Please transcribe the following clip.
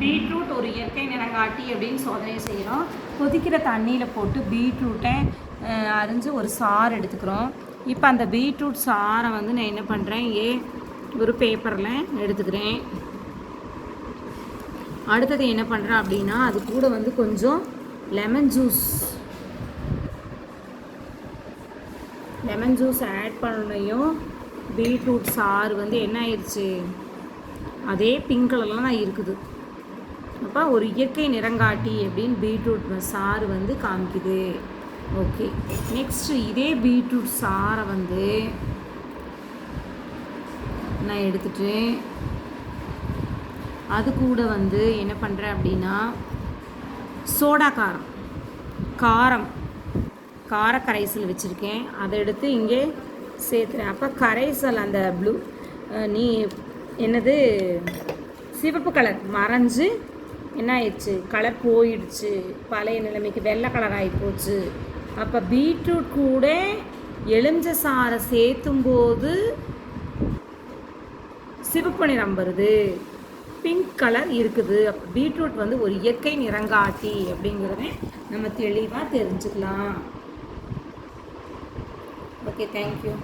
Beetroot ஒரு இயற்கை நிறங்காட்டி அப்படின்னு சோதனை செய்கிறோம். கொதிக்கிற தண்ணியில் போட்டு பீட்ரூட்டை அரிஞ்சு ஒரு சாறு எடுத்துக்கிறோம். இப்போ அந்த பீட்ரூட் சாறை வந்து நான் என்ன பண்ணுறேன் ஏ ஒரு பேப்பரில் எடுத்துக்கிறேன். அடுத்தது என்ன பண்ணுறேன் அப்படின்னா அது கூட வந்து கொஞ்சம் lemon juice lemon juice add பண்ணையும் beetroot சாறு வந்து என்ன ஆயிடுச்சு அதே பிங்க் கலர்லாம் இருக்குது. அப்போ ஒரு இயற்கை நிறங்காட்டி அப்படின்னு பீட்ரூட் சாறு வந்து காமிக்குது. ஓகே நெக்ஸ்ட் இதே பீட்ரூட் சாறை வந்து நான் எடுத்துட்டு அது கூட வந்து என்ன பண்ணுறேன் அப்படின்னா சோடா காரம் காரம் கார கரைசல் வச்சுருக்கேன். அதை எடுத்து இங்கே சேர்த்துறேன். அப்போ கரைசல் அந்த ப்ளூ நீ என்னது சிவப்பு கலர் மறைஞ்சு என்ன ஆயிடுச்சு கலர் போயிடுச்சு. பழைய நிலைமைக்கு வெள்ளை கலர் ஆகி போச்சு. அப்போ பீட்ரூட் கூட எலுமிச்சை சாறை சேர்த்தும் போது சிவப்பு நிறம் வருது. பிங்க் கலர் இருக்குது. அப்போ பீட்ரூட் வந்து ஒரு இயற்கை நிறங்காட்டி அப்படிங்கிறத நம்ம தெளிவாக தெரிஞ்சுக்கலாம். Okay thank you